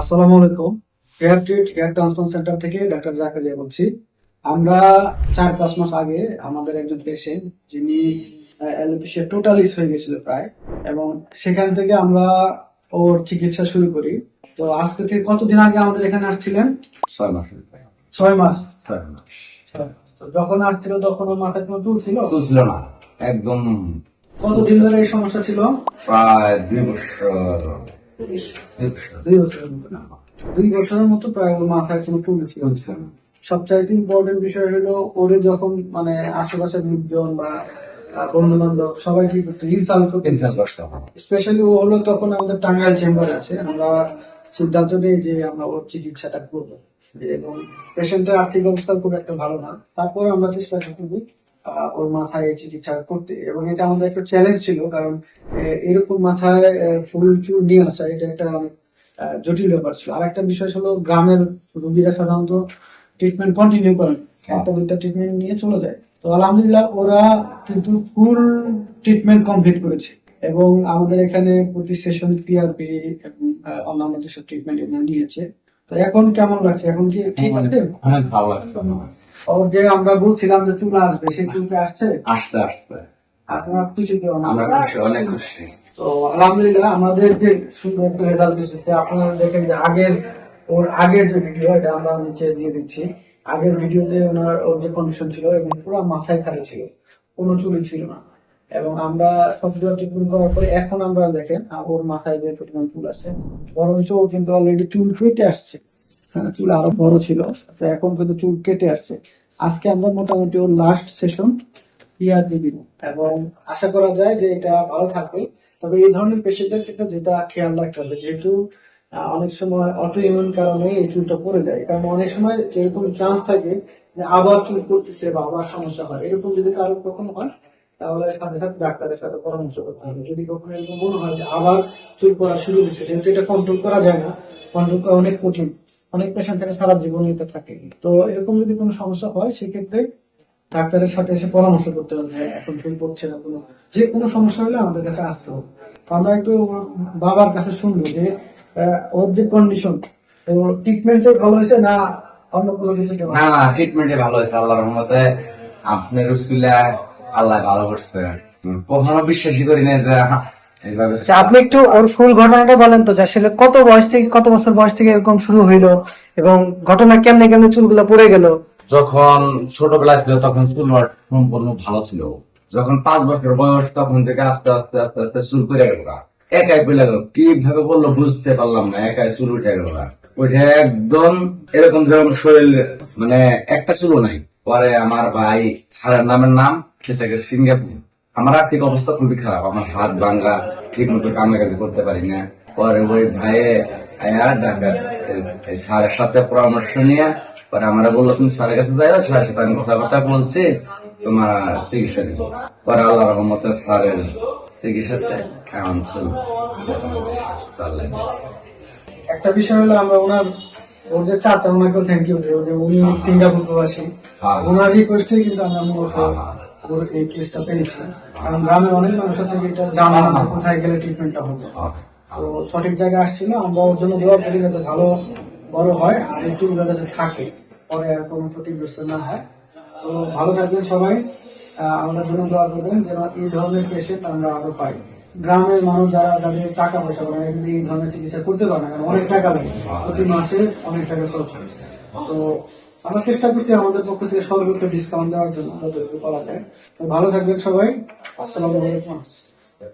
আসসালামু আলাইকুম। Hair treat hair transplant centre থেকে ডাক্তার জাকারিয়া বলছি। আমরা চার পাঁচ মাস আগে আমাদের একজন পেশেন্ট যিনি অ্যালোপেশিয়া টোটালিস হয়ে গেছিল প্রায় এবং সেখান থেকে আমরা ওর চিকিৎসা শুরু করি। তো আজকে থেকে কতদিন আগে আমাদের এখানে আসছিলেন? ছয় মাস ছয় মাস? ছয় মাস। যখন আসছিল তখন মাথায় কোনো চুল ছিল? তো ছিল না। একদম কতদিন ধরে এই সমস্যা ছিল? প্রায় দুই বছর। দুই বছর। দুই বছরের মতো প্রায় ওর মাথায় কোনো চুল ছিল না। সবচাইতে ইম্পর্টেন্ট বিষয় হলো ওরে যখন মানে আশেপাশের লোকজন বা বন্ধু বান্ধব সবাই কি তিন চার স্পেশালি ও হলো তখন আমাদের টাঙ্গাইল চেম্বার আছে। আমরা সিদ্ধান্ত নিই যে আমরা ওর চিকিৎসাটা করব। এবং পেশেন্টের আর্থিক অবস্থা খুব একটা ভালো না। তারপর আমরা চেষ্টা করি ওর মাথায় এই চিকিৎসা করতে। এবং এটা আমাদের একটা চ্যালেঞ্জ ছিল কারণ এরকম মাথায় ফুল চুল নিয়ে আসা এটা একটা জটিল ব্যাপার ছিল। আর একটা বিষয় হলো গ্রামের রোগীরা সাধারণত ট্রিটমেন্ট কন্টিনিউ করেন একটা দুটা ট্রিটমেন্ট নিয়ে চলে যায়। তো আলহামদুলিল্লাহ ওরা কিন্তু ফুল ট্রিটমেন্ট কমপ্লিট করেছে। এবং আমাদের এখানে প্রতি সেশন পিআরপি অন্যান্য যেসব ট্রিটমেন্ট এগুলো নিয়েছে। তো এখন কেমন লাগছে? এখন কি ঠিক আছে? অনেক ভালো লাগছে। ওর যে আমরা বলছিলাম যে চুল আসবে সেই চুলকে আসছে? আসতে আসতে আপনার খুশি কেউ আমরা খুশি। অনেক খুশি। তো আলহামদুলিল্লাহ আমাদের যে সুন্দর একটা রেজাল্ট এসেছে আপনারা দেখেন যে আগের ওর আগের যে ভিডিও এটা আমরা নিচে দিয়ে দিচ্ছি। আগের ভিডিওতে ওনার ওর যে কন্ডিশন ছিল এবং পুরো মাথায় খালি ছিল কোনো চুলই ছিল না। এবং আমরা সফটওয়্যার ট্রিটমেন্ট করার পরে এখন আমরা দেখেন ওর মাথায় যে পরিমাণ চুল আসছে বরঞ্চ ও কিন্তু অলরেডি চুল কেটে আসছে। হ্যাঁ চুল আরও বড় ছিল। এখন কিন্তু চুল কেটে আসছে। আজকে আমরা মোটামুটি ওর লাস্ট সেশন ইয়ারলি দিব। এবং আশা করা যায় যে এটা ভালো থাকবে। তবে এই ধরনের পেশেন্টের ক্ষেত্রে যেটা খেয়াল রাখতে হবে, যেহেতু অনেক সময় অটো ইমিউন কারণে এই চুলটা পড়ে যায়। কারণ অনেক সময় যেরকম চান্স থাকে যে আবার চুল পড়তেছে বা আবার সমস্যা হয়, এরকম যদি কারও কখনো হয়, তাহলে সাথে সাথে ডাক্তারের সাথে পরামর্শ করতে হবে। যদি কখনো এরকম মনে হয় যে আবার চুল পড়া শুরু হয়েছে, যেহেতু এটা কন্ট্রোল করা যায় না কন্ট্রোল করা অনেক কঠিন। অনেক পেশেন্ট থাকে সারা জীবন এটা থাকে। তো এরকম যদি কোনো সমস্যা হয়, সেক্ষেত্রে ডাক্তারের সাথে এসে পরামর্শ করতে হবে যে এখন চুল পড়ছে না কোনো। যে কোনো সমস্যা হলে আমাদের কাছে আসতে হবে। তো আমরা একটু বাবার কাছে শুনব যে ওর যে কন্ডিশন ওর ট্রিটমেন্টে ভালো হয়েছে না অন্য কোনো কিছু না না ট্রিটমেন্টে ভালো হয়েছে আল্লাহর রহমতে। আপনার আল্লাহ ভালো করছে। কখনো বিশ্বাসই করি না যে আচ্ছা, আপনি একটু ওর ফুল ঘটনাটা বলেন তো যে আসলে কত বয়স থেকে কত বছর বয়স থেকে এরকম শুরু হইল এবং ঘটনা কেমনে কেমনে চুলগুলো পড়ে গেল? যখন ছোটবেলায় ছিল তখন চুল সম্পূর্ণ ভালো ছিল। যখন পাঁচ বছর বয়স তখন থেকে আস্তে আস্তে আস্তে আস্তে চুল করে গেল একাই পেলে গেল, কীভাবে বলল বুঝতে পারলাম না, একাই চুল উঠে গেল। উঠে একদম এরকম যেরকম শরীর মানে একটা চুল নাই। পরে আমার ভাই স্যারের নামের নাম, সে সিঙ্গাপুর। আমার আর্থিক অবস্থা খুবই খারাপ, আমার হাত ভাঙ্গা ঠিক মতো কামে কাজে করতে পারি না। পরে ওই ভাইয়ে স্যারের সাথে পরামর্শ নিয়ে পরে আমরা বলল তুমি স্যারের কাছে যাও স্যারের সাথে আমি কথাবার্তা বলছি তোমার চিকিৎসা দিব। পরে আল্লাহ রহমতে স্যারের চিকিৎসাতে লাগিয়েছে একটা বিষয় হলো আমরা ওনার ওর যে চাচা ওনাকেও থ্যাংক ইউ উনি সিঙ্গাপুর প্রবাসী হ্যাঁ। ওনার রিকোয়েস্টে কিন্তু আমরা মূলত হ্যাঁ, হ্যাঁ। ওর এই কেসটা পেয়েছি। কারণ গ্রামের অনেক মানুষ আছে যেটা জানা না কোথায় গেলে ট্রিটমেন্টটা হবে তো সঠিক জায়গায় আসছিল আমরা ওর জন্য দোয়া করি যাতে ভালো বড় হয় আর এই চুলগুলো যাতে থাকে পরে আর কোনো ক্ষতিগ্রস্ত না হয়। তো ভালো থাকবেন সবাই। আহ, আমাদের জন্য দোয়া করবেন যেন এই ধরনের পেশেন্ট আমরা আরও পাই। গ্রামের মানুষ যারা যাদের টাকা পয়সা করে এই ধরনের চিকিৎসা করতে পারে না অনেক টাকা লাগে প্রতি মাসে অনেক টাকা খরচ হয়। তো আমরা চেষ্টা করছি আমাদের পক্ষ থেকে সর্বোচ্চ ডিসকাউন্ট দেওয়ার জন্য। যতটুকু করা যায় তো ভালো থাকবেন সবাই। আসসালামু আলাইকুম।